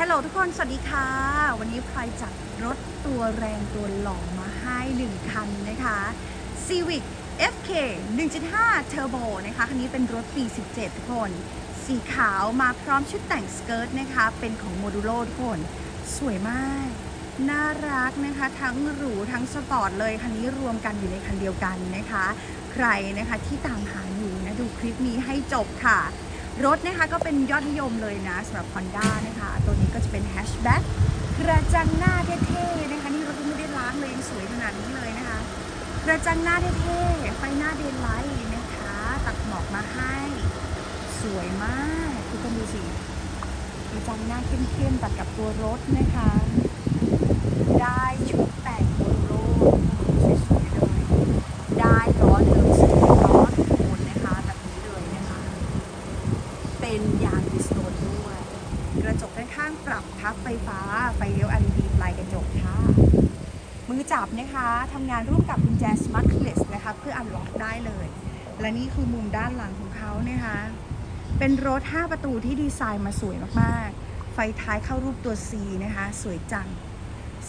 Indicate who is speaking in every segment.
Speaker 1: ฮัลโหลทุกคนสวัสดีค่ะ วันนี้พลอยจัดรถตัวแรงตัวหล่อมาให้หนึ่งคันนะคะ Civic FK 1.5 Turbo นะคะ คันนี้เป็นรถปี 17 ทุกคน สีขาวมาพร้อมชุดแต่งสเกิร์ตนะคะ เป็นของโมดูโลทุกคน สวยมาก น่ารักนะคะ ทั้งหรูทั้งสปอร์ตเลย คันนี้รวมกันอยู่ในคันเดียวกันนะคะ ใครนะคะที่ตามหาอยู่นะ ดูคลิปนี้ให้จบค่ะ รถนะคะก็เป็นยอดนิยมเลยนะสำหรับ Honda นะคะ ตัวนี้ก็จะเป็นแฮชแบ็กกระจังหน้าเท่ๆนะคะนี่รถไม่ได้ล้างเลยยังสวยขนาดนี้เลยนะคะกระจังหน้าเท่ๆไฟหน้าเดนไลท์นะคะ ตัดหมอกมาให้ สวยมากทุกคนดูสิกระจังหน้าเข้มๆตัดกับตัวรถนะคะ ได้ชุดแต่งโมโลสวยๆเลย ได้ล้อเดิมสีล้อโทนนะคะแบบนี้เลยนะคะ เป็นยางดิสโทนด้วย กด้านข้างปรับพับไฟฟ้า ไฟเลี้ยว LED ปลายกระจกค่ะ มือจับนะคะทำงานร่วมกับกุญแจ Smart Keyless นะคะเพื่ออันล็อกได้เลย และนี่คือมุมด้านหลังของเขานะคะ เป็นรถ 5 ประตูที่ดีไซน์มาสวยมากๆ ไฟท้ายเข้ารูปตัว C นะคะ สวยจัง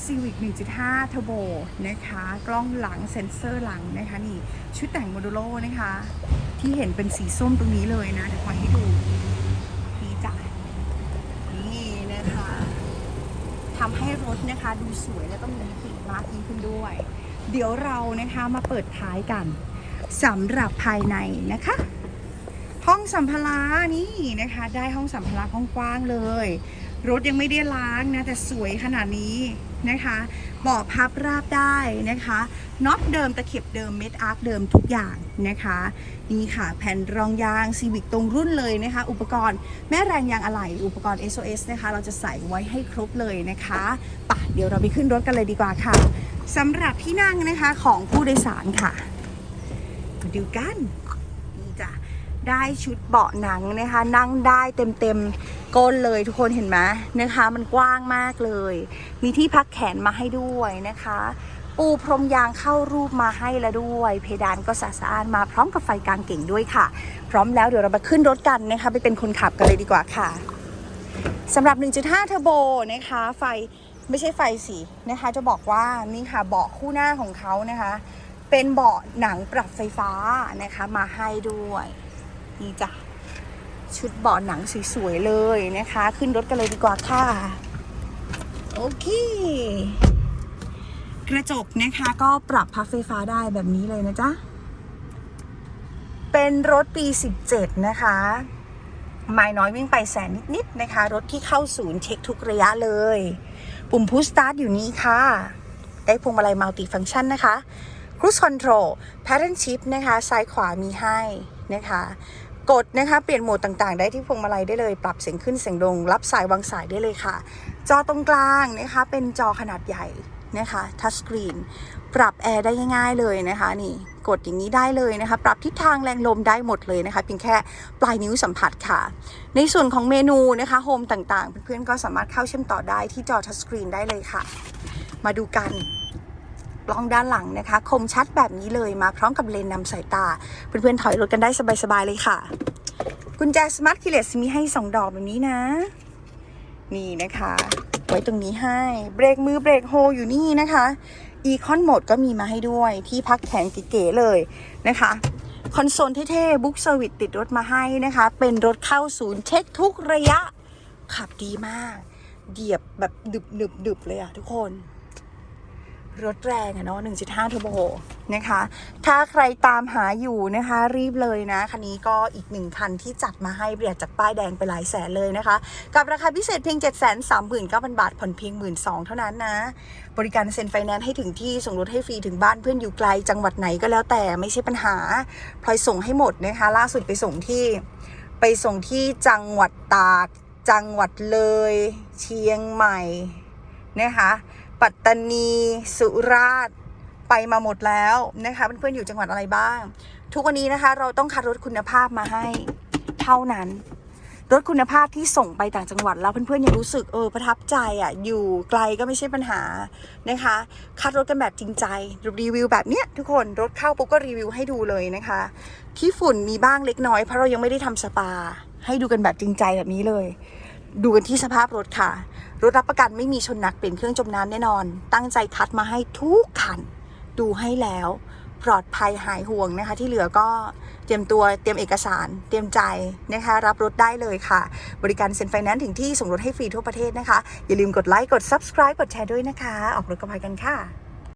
Speaker 1: Civic 1.5 Turbo นะคะ กล้องหลังเซ็นเซอร์หลังนะคะนี่ชุดแต่งโมดูโลนะคะ ที่เห็นเป็นสีส้มตรงนี้เลยนะเดี๋ยวพอให้ดู นี่จ้ะนี่นะคะ ทำให้รถนะคะดูสวยและก็มีมิติมากยิ่งขึ้นด้วย เดี๋ยวเรานะคะมาเปิดท้ายกันสำหรับภายในนะคะ ห้องสัมภาระนี่นะคะ ได้ห้องสัมภาระกว้างๆเลย รถยังไม่ได้ล้างนะแต่สวยขนาดนี้นะคะเบาะพับราบได้นะคะน็อตเดิมตะเข็บเดิมเม็ดอาร์คเดิมทุกอย่างนะคะนี่ค่ะแผ่นรองยางซีวิกตรงรุ่นเลยนะคะ อุปกรณ์แม่แรงยางอะไหล่อุปกรณ์ SOS นะคะ เราจะใส่ไว้ให้ครบเลยนะคะปะเดี๋ยวเราไปขึ้นรถกันเลยดีกว่าค่ะสำหรับที่นั่งนะคะของผู้โดยสารค่ะมาดูกันนี่จ้ะได้ชุดเบาะหนังนะคะ นั่งได้เต็มๆ ก้นเลยทุกคนเห็นไหมนะคะ มันกว้างมากเลย มีที่พักแขนมาให้ด้วยนะคะ ปูพรมยางเข้ารูปมาให้แล้วด้วย เพดานก็สะอาดมาพร้อมกับไฟกลางเก่งด้วยค่ะ พร้อมแล้วเดี๋ยวเรามาขึ้นรถกันนะคะ ไปเป็นคนขับกันเลยดีกว่าค่ะสำหรับ 1.5 เทอร์โบนะคะ ไฟไม่ใช่ไฟสีนะคะ จะบอกว่านี่ค่ะเบาะคู่หน้าของเขานะคะ เป็นเบาะหนังปรับไฟฟ้านะคะมาให้ด้วยนี่จ้ะ ชุดเบาะหนังสวยๆเลยนะคะ ขึ้นรถกันเลยดีกว่าค่ะ โอเค กระจกนะคะก็ปรับพับไฟฟ้าได้แบบนี้เลยนะจ๊ะ เป็นรถปี 17 นะคะ ไม้น้อยวิ่งไปแสนนิดๆนะคะ รถที่เข้าศูนย์เช็คทุกระยะเลย ปุ่มพุชสตาร์ทอยู่นี้ค่ะ ได้พวงมาลัยมัลติฟังชันนะคะ Cruise Control Pattern Shift นะคะ ซ้ายขวามีให้นะคะ กดนะคะเปลี่ยนโหมดต่างๆ ได้ที่พวงมาลัยได้เลย ปรับเสียงขึ้นเสียงลง รับสายวางสายได้เลยค่ะ จอตรงกลางนะคะเป็นจอขนาดใหญ่นะคะทัชสกรีนปรับแอร์ได้ง่ายๆเลยนะคะนี่กดอย่างนี้ได้เลยนะคะ ปรับทิศทางแรงลมได้หมดเลยนะคะเพียงแค่ปลายนิ้วสัมผัสค่ะ ในส่วนของเมนูนะคะโฮมต่างๆ เพื่อนๆก็สามารถเข้าเชื่อมต่อได้ที่จอทัชสกรีนได้เลยค่ะ มาดูกัน กล้องด้านหลังนะคะ คมชัดแบบนี้เลยมาพร้อมกับเลนส์นำสายตา เพื่อนๆถอยรถกันได้สบายๆเลยค่ะ กุญแจสมาร์ทคีเลสมีให้ 2 ดอกแบบนี้นะ นี่นะคะ ไว้ตรงนี้ให้เบรกมือเบรกโฮอยู่นี่นะคะอีคอนโหมดก็มีมาให้ด้วยที่พักแขนเก๋ๆเลยนะคะคอนโซลเท่ๆบุ๊กเซอร์วิสติดรถมาให้นะคะ เป็นรถเข้าศูนย์เช็คทุกระยะ ขับดีมากเดียบแบบดึบดึบดึบเลยอะทุกคน รถแรงอะเนาะ1.5 Turbo นะคะ ถ้าใครตามหาอยู่นะคะ รีบเลยนะ คันนี้ก็อีกหนึ่งคันที่จัดมาให้เปรียดจากป้ายแดงไปหลายแสนเลยนะคะ กับราคาพิเศษเพียง 7 3 9 0 0 0 บาท ผ่อนเพียง 1 2 0 0 0เท่านั้นนะ บริการเซ็นไฟแนนซ์ให้ถึงที่ส่งรถให้ฟรีถึงบ้านเพื่อนอยู่ไกลจังหวัดไหนก็แล้วแต่ไม่ใช่ปัญหาพลอยส่งให้หมดนะคะ ล่าสุดไปส่งที่ไปส่งที่จังหวัดตาก จังหวัดเลย เชียงใหม่นะคะ ปัตตานี สุราษฎร์ไปมาหมดแล้วนะคะเพื่อนๆอยู่จังหวัดอะไรบ้าง ทุกวันนี้นะคะเราต้องคัดรถคุณภาพมาให้เท่านั้นรถคุณภาพที่ส่งไปต่างจังหวัดแล้วเพื่อนๆยังรู้สึกเออประทับใจอะอยู่ไกลก็ไม่ใช่ปัญหานะคะคัดรถกันแบบจริงใจรีวิวแบบเนี้ยทุกคนรถเข้าปุ๊บก็รีวิวให้ดูเลยนะคะที่ฝุ่นมีบ้างเล็กน้อยเพราะเรายังไม่ได้ทำสปา ให้ดูกันแบบจริงใจแบบนี้เลย ดูกันที่สภาพรถค่ะ รถรับประกันไม่มีชนหนักเปลี่ยนเครื่องจมน้ำแน่นอน ตั้งใจคัดมาให้ทุกคัน ดูให้แล้ว ปลอดภัยหายห่วงนะคะ ที่เหลือก็เตรียมตัวเตรียมเอกสาร เตรียมใจนะคะ รับรถได้เลยค่ะ บริการเซ็นไฟแนนซ์ถึงที่ส่งรถให้ฟรีทั่วประเทศนะคะ อย่าลืมกดไลค์กด subscribe กดแชร์ด้วยนะคะ ออกรถกับพายกันค่ะ